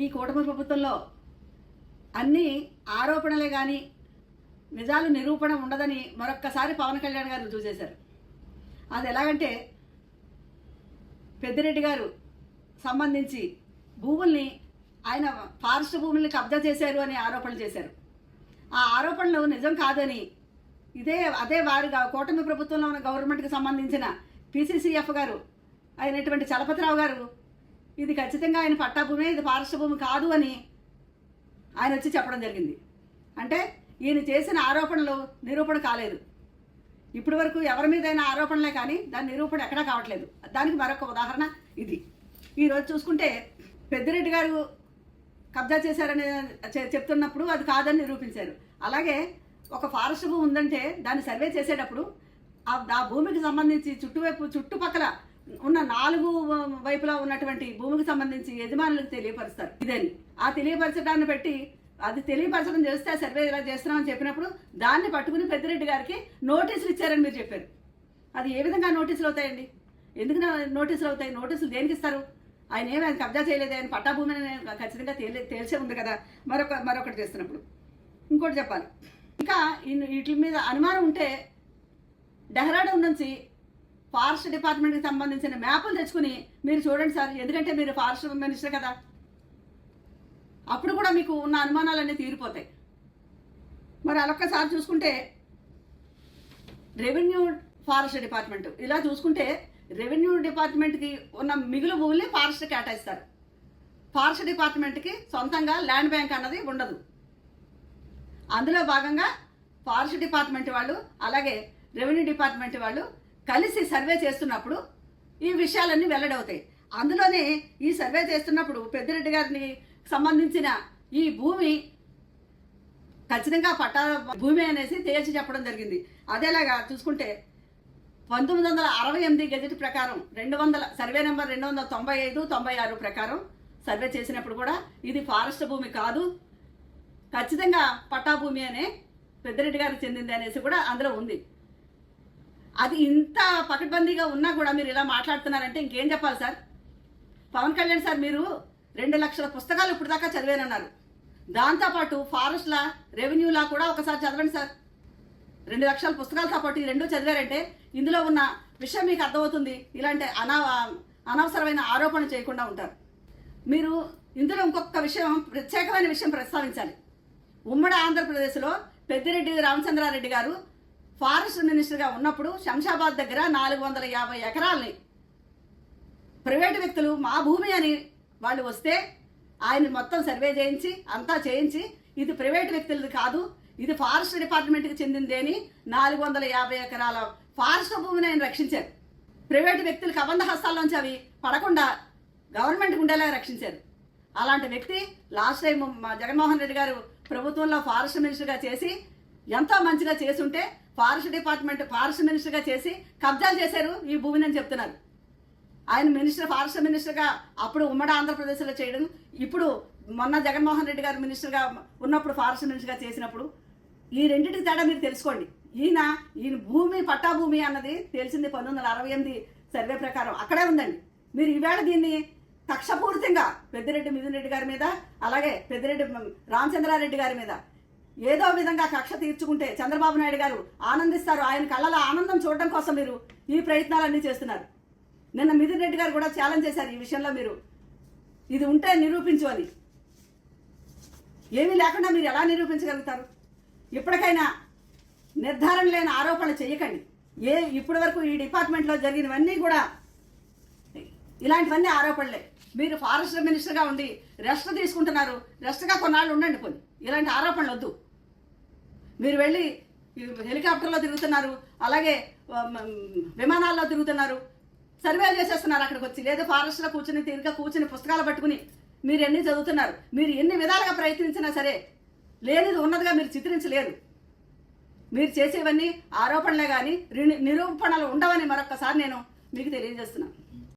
ఈ కూటమి ప్రభుత్వంలో అన్ని ఆరోపణలే కానీ నిజాలు నిరూపణ ఉండదని మరొక్కసారి పవన్ కళ్యాణ్ గారు చూసేశారు. అది ఎలాగంటే పెద్దిరెడ్డి గారు సంబంధించి భూముల్ని ఆయన ఫారెస్ట్ భూముల్ని కబ్జా చేశారు అని ఆరోపణలు చేశారు. ఆ ఆరోపణలు నిజం కాదని ఇదే అదే వారు కూటమి ప్రభుత్వంలో ఉన్న గవర్నమెంట్కి సంబంధించిన పిసిసిఎఫ్ గారు అయినటువంటి చలపతిరావు గారు ఇది ఖచ్చితంగా ఆయన పట్టా భూమి ఇది ఫారెస్ట్ భూమి కాదు అని ఆయన వచ్చి చెప్పడం జరిగింది. అంటే ఈయన చేసిన ఆరోపణలు నిరూపణ కాలేదు. ఇప్పటి వరకు ఎవరి మీదైనా ఆరోపణలే కానీ దాని నిరూపణ ఎక్కడా కావట్లేదు. దానికి మరొక ఉదాహరణ ఇది. ఈరోజు చూసుకుంటే పెద్దిరెడ్డి గారు కబ్జా చేశారని చె- చెప్తున్నప్పుడు అది కాదని నిరూపించారు. అలాగే ఒక ఫారెస్ట్ భూమి ఉందంటే దాన్ని సర్వే చేసేటప్పుడు ఆ భూమికి సంబంధించి చుట్టువైపు చుట్టుపక్కల ఉన్న నాలుగు వైపులా ఉన్నటువంటి భూమికి సంబంధించి యజమానులకు తెలియపరుస్తారు. ఇదని. ఆ తెలియపరచడాన్ని బట్టి అది తెలియపరచడం చేస్తే సర్వే ఇలా చేస్తున్నామని చెప్పినప్పుడు దాన్ని పట్టుకుని పెద్దిరెడ్డి గారికి నోటీసులు ఇచ్చారని మీరు చెప్పారు. అది ఏ విధంగా నోటీసులు అవుతాయండి? ఎందుకు నా- నోటీసులు అవుతాయి? నోటీసులు దేనికి ఇస్తారు? ఆయన ఏమి ఆయన కబ్జా చేయలేదు. ఆయన పట్టా భూమిని ఖచ్చితంగా తేలి తేల్చే ఉంది కదా. మరొక మరొకటి చేస్తున్నప్పుడు. ఇంకోటి చెప్పాలి. ఇంకా వీటి మీద అనుమానం ఉంటే డెహ్రాడూన్ నుంచి ఫారెస్ట్ డిపార్ట్మెంట్కి సంబంధించిన మ్యాపులు తెచ్చుకుని మీరు చూడండి సార్ ఎందుకంటే మీరు ఫారెస్ట్ మినిస్టర్ కదా. అప్పుడు కూడా మీకు ఉన్న అనుమానాలన్నీ తీరిపోతాయి. మరి అలొక్కసారి చూసుకుంటే రెవెన్యూ ఫారెస్ట్ డిపార్ట్మెంట్ ఇలా చూసుకుంటే రెవెన్యూ డిపార్ట్మెంట్కి ఉన్న మిగులు భూముల్ని ఫారెస్ట్ కేటాయిస్తారు. ఫారెస్ట్ డిపార్ట్మెంట్కి సొంతంగా ల్యాండ్ బ్యాంక్ అన్నది ఉండదు. అందులో భాగంగా ఫారెస్ట్ డిపార్ట్మెంట్ వాళ్ళు అలాగే రెవెన్యూ డిపార్ట్మెంట్ వాళ్ళు కలిసి సర్వే చేస్తున్నప్పుడు ఈ విషయాలన్నీ వెల్లడవుతాయి. అందులోనే ఈ సర్వే చేస్తున్నప్పుడు పెద్దిరెడ్డి గారిని సంబంధించిన ఈ భూమి ఖచ్చితంగా పట్టా భూమి అనేసి తేల్చి చెప్పడం జరిగింది. అదేలాగా చూసుకుంటే పంతొమ్మిది వందల అరవై ఎనిమిది గెజెట్ ప్రకారం రెండు వందల సర్వే నెంబర్ రెండు వందల తొంభై ఐదు తొంభై ఆరు ప్రకారం సర్వే చేసినప్పుడు కూడా ఇది ఫారెస్ట్ భూమి కాదు. ఖచ్చితంగా పట్టా భూమి అనే పెద్దిరెడ్డి గారికి చెందింది అనేసి కూడా అందులో ఉంది. అది ఇంత పకడ్బందీగా ఉన్నా కూడా మీరు ఇలా మాట్లాడుతున్నారంటే ఇంకేం చెప్పాలి సార్? పవన్ కళ్యాణ్ సార్ మీరు రెండు లక్షల పుస్తకాలు ఇప్పుడు దాకా చదివానన్నారు. దాంతోపాటు ఫారెస్ట్లా రెవెన్యూలా కూడా ఒకసారి చదవండి సార్. రెండు లక్షల పుస్తకాలతో పాటు ఈ రెండు చదివారంటే ఇందులో ఉన్న విషయం మీకు అర్థమవుతుంది. ఇలాంటి అనా అనవసరమైన ఆరోపణ చేయకుండా ఉంటారు. మీరు ఇందులో ఇంకొక విషయం ప్రత్యేకమైన విషయం ప్రస్తావించాలి. ఉమ్మడి ఆంధ్రప్రదేశ్లో పెద్దిరెడ్డి రామచంద్రారెడ్డి గారు ఫారెస్ట్ మినిస్టర్గా ఉన్నప్పుడు శంషాబాద్ దగ్గర నాలుగు వందల యాభై ఎకరాల్ని ప్రైవేటు వ్యక్తులు మా భూమి అని వాళ్ళు వస్తే ఆయన మొత్తం సర్వే చేయించి అంతా చేయించి ఇది ప్రైవేట్ వ్యక్తులది కాదు ఇది ఫారెస్ట్ డిపార్ట్మెంట్కి చెందింది అని నాలుగు వందల యాభై ఎకరాల ఫారెస్ట్ భూమిని ఆయన రక్షించారు. ప్రైవేటు వ్యక్తులు కబంధ హస్తాల్లోంచి అవి పడకుండా గవర్నమెంట్కి ఉండేలా రక్షించారు. అలాంటి వ్యక్తి లాస్ట్ టైం మా జగన్మోహన్ రెడ్డి గారు ప్రభుత్వంలో ఫారెస్ట్ మినిస్టర్గా చేసి ఎంతో మంచిగా చేసుంటే ఫారెస్ట్ డిపార్ట్మెంట్ ఫారెస్ట్ మినిస్టర్గా చేసి కబ్జాలు చేశారు ఈ భూమిని అని చెప్తున్నారు. ఆయన మినిస్టర్ ఫారెస్ట్ మినిస్టర్గా అప్పుడు ఉమ్మడి ఆంధ్రప్రదేశ్లో చేయడం ఇప్పుడు మొన్న జగన్మోహన్ రెడ్డి గారు మినిస్టర్గా ఉన్నప్పుడు ఫారెస్ట్ మినిస్టర్గా చేసినప్పుడు ఈ రెండింటికి తేడా మీరు తెలుసుకోండి. ఈయన ఈయన భూమి పట్టా భూమి అన్నది తెలిసింది పంతొమ్మిది వందల అరవై ఎనిమిది సర్వే ప్రకారం. అక్కడే ఉందండి. మీరు ఈవేళ దీన్ని కక్షపూరితంగా పెద్దిరెడ్డి మిథున్ రెడ్డి గారి మీద అలాగే పెద్దిరెడ్డి రామచంద్రారెడ్డి గారి మీద ఏదో విధంగా కక్ష తీర్చుకుంటే చంద్రబాబు నాయుడు గారు ఆనందిస్తారు. ఆయన కళ్ళలో ఆనందం చూడడం కోసం మీరు ఈ ప్రయత్నాలన్నీ చేస్తున్నారు. నిన్న మిథున్ రెడ్డి గారు కూడా ఛాలెంజ్ చేశారు ఈ విషయంలో మీరు. ఇది ఉంటే నిరూపించు అని. ఏమీ లేకుండా మీరు ఎలా నిరూపించగలుగుతారు? ఇప్పటికైనా నిర్ధారణ లేని ఆరోపణలు చేయకండి ఏ ఇప్పటి వరకు ఈ డిపార్ట్మెంట్లో జరిగినవన్నీ కూడా ఇలాంటివన్నీ ఆరోపణలే. మీరు ఫారెస్ట్ మినిస్టర్గా ఉండి రెస్ట్ తీసుకుంటున్నారు. రెస్ట్గా కొన్నాళ్ళు ఉండండి కొన్ని ఇలాంటి ఆరోపణలు వద్దు. మీరు వెళ్ళి హెలికాప్టర్లో తిరుగుతున్నారు అలాగే విమానాల్లో తిరుగుతున్నారు సర్వేలు చేసేస్తున్నారు అక్కడికి వచ్చి లేదా ఫారెస్ట్లో కూర్చుని తీరిక కూర్చుని పుస్తకాలు పట్టుకుని మీరు ఎన్ని చదువుతున్నారు మీరు ఎన్ని విధాలుగా ప్రయత్నించినా సరే లేనిది ఉన్నదిగా మీరు చిత్రించలేరు. మీరు చేసేవన్నీ ఆరోపణలే కానీ నిరూపణలు ఉండవని మరొక్కసారి నేను మీకు తెలియజేస్తున్నాను.